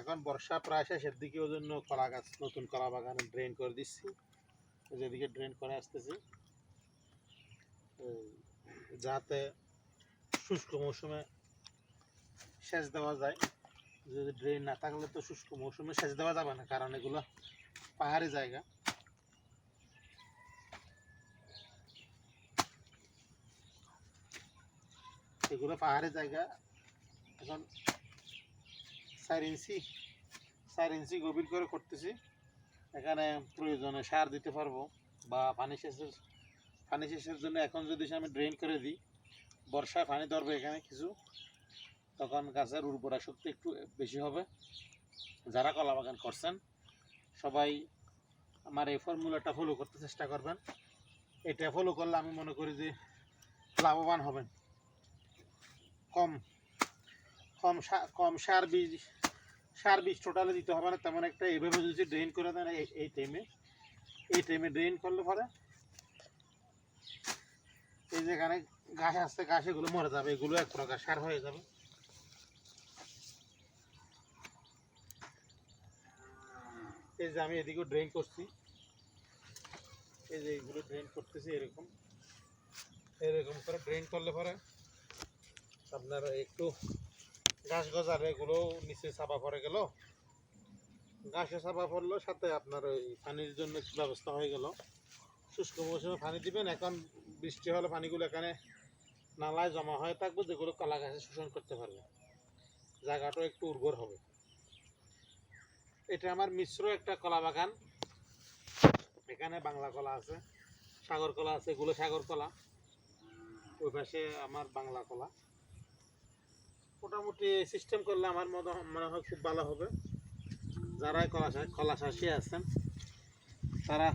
এখন বর্ষা প্রায় শেষের দিকে ওই জন্য কলা গাছ, নতুন কলা বাগানে ড্রেন করে দিচ্ছি। ওই যে এদিকে ড্রেন করে আসতেছি। যাতে শুষ্ক মৌসুমে সেচ দেওয়া যায়। যদি ড্রেন না থাকলে তো শুষ্ক মৌসুমে সেচ দেওয়া যাবে না, কারণ এগুলো পাহাড়ি জায়গা। এগুলো পাহাড়ি জায়গা। এখন চার ইঞ্চি চার ইঞ্চি গভীর করে করতেছি। এখানে প্রয়োজনে সার দিতে পারব বা পানি সেচের পানি সেচের জন্য এখন যদি আমি ড্রেন করে দিই, বর্ষায় পানি ধরবে এখানে কিছু, তখন গাছের উর্বরা শক্তি একটু বেশি হবে। যারা কলা বাগান করছেন, সবাই আমার এই ফর্মুলাটা ফলো করতে চেষ্টা করবেন। এটা ফলো করলে আমি মনে করি যে লাভবান হবেন। কম কম কম সার বীজ সার বীজ টোটালে দিতে হবে না। তেমন একটা এভাবে যদি ড্রেন করে দেন, এই- টাইমে এই টাইমে ড্রেন করলে পরে এই যেখানে ঘাস আসছে ঘাস এগুলো মরে যাবে, এগুলো এক প্রকার সার হয়ে যাবে। এই যে আমি এদিকেও ড্রেন করছি। এই যে এইগুলো ড্রেন করতেছি এরকম। এরকম করে ড্রেন করলে পরে আপনার একটু ঘাস গজার এগুলো নিচে চাপা পড়ে গেল। ঘাসে চাপা পড়ল, সাথে আপনার ওই পানির জন্য ব্যবস্থা হয়ে গেল। শুষ্ক মৌসুমে পানি দিবেন, এখন বৃষ্টি হলে পানিগুলো এখানে নালায় জমা হয়ে থাকবে, যেগুলো কলা গাছে শোষণ করতে পারবে। জায়গাটাও একটু উর্বর হবে। এটা আমার মিশ্র একটা কলা বাগান। এখানে বাংলা কলা আছে, সাগর কলা আছে, এগুলো সাগর কলা। ওই পাশে আমার বাংলা কলা। মোটামুটি সিস্টেম করলে আমার হয়- মনে হয় খুব ভালো হবে। যারা কলা চাষ কলা আছেন, তারা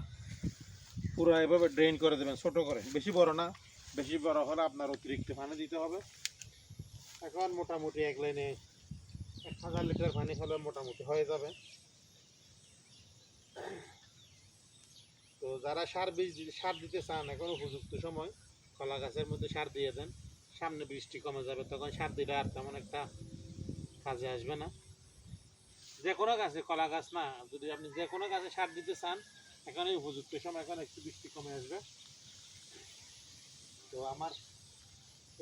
পুরো এভাবে ড্রেন করে দেবেন, ছোট করে। বেশি বড় না, বেশি বড় হলে আপনার অতিরিক্ত পানি দিতে হবে। এখন মোটামুটি এক লাইনে এক হাজার লিটার পানি হলে মোটামুটি হয়ে যাবে। তো যারা সার বীজ সার দিতে চান, এখন উপযুক্ত সময় কলা গাছের মধ্যে সার দিয়ে দেন। সামনে বৃষ্টি কমে যাবে, তখন সার দিলে আর তেমন একটা কাজে আসবে না। যে কোনো গাছে, কলা গাছ না, যদি আপনি যে কোনো গাছে সার দিতে চান, এখন উপযুক্ত সময়, এখন একটু বৃষ্টি কমে আসবে। তো আমার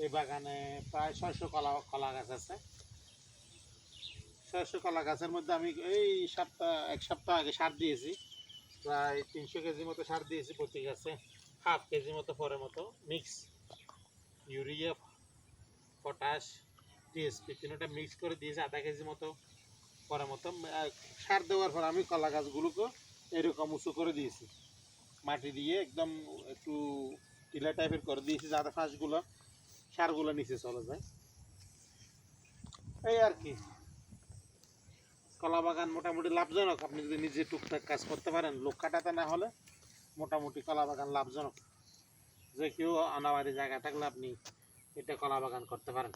এই বাগানে প্রায় ছয়শো কলা কলা গাছ আছে। ছয়শো কলা গাছের মধ্যে আমি এই সপ্তাহ এক সপ্তাহ আগে সার দিয়েছি। প্রায় তিনশো কেজি মতো সার দিয়েছি প্রতি গাছে, হাফ কেজি মতো পরের মতো, মিক্স। ইউরিয়া, পটাশ টিএসপি তিনটা মিক্স করে দিয়েছি আধা কেজি মতো পরের মতো। সার দেওয়ার পর আমি কলা গাছগুলোকে এরকম উঁচু করে দিয়েছি। মাটি দিয়ে একদম একটু টিলা টাইপের করে দিয়েছি যাতে ফাঁসগুলো, সারগুলো নিচে চলে যায়। এই আর কি। কলা বাগান মোটামুটি লাভজনক। আপনি যদি নিজে টুকটাক কাজ করতে পারেন, লোক খাটাতে না হলে মোটামুটি কলা বাগান লাভজনক। যে কেউ আনাবাড়ি জায়গা থাকলে আপনি এটা কলা বাগান করতে পারেন।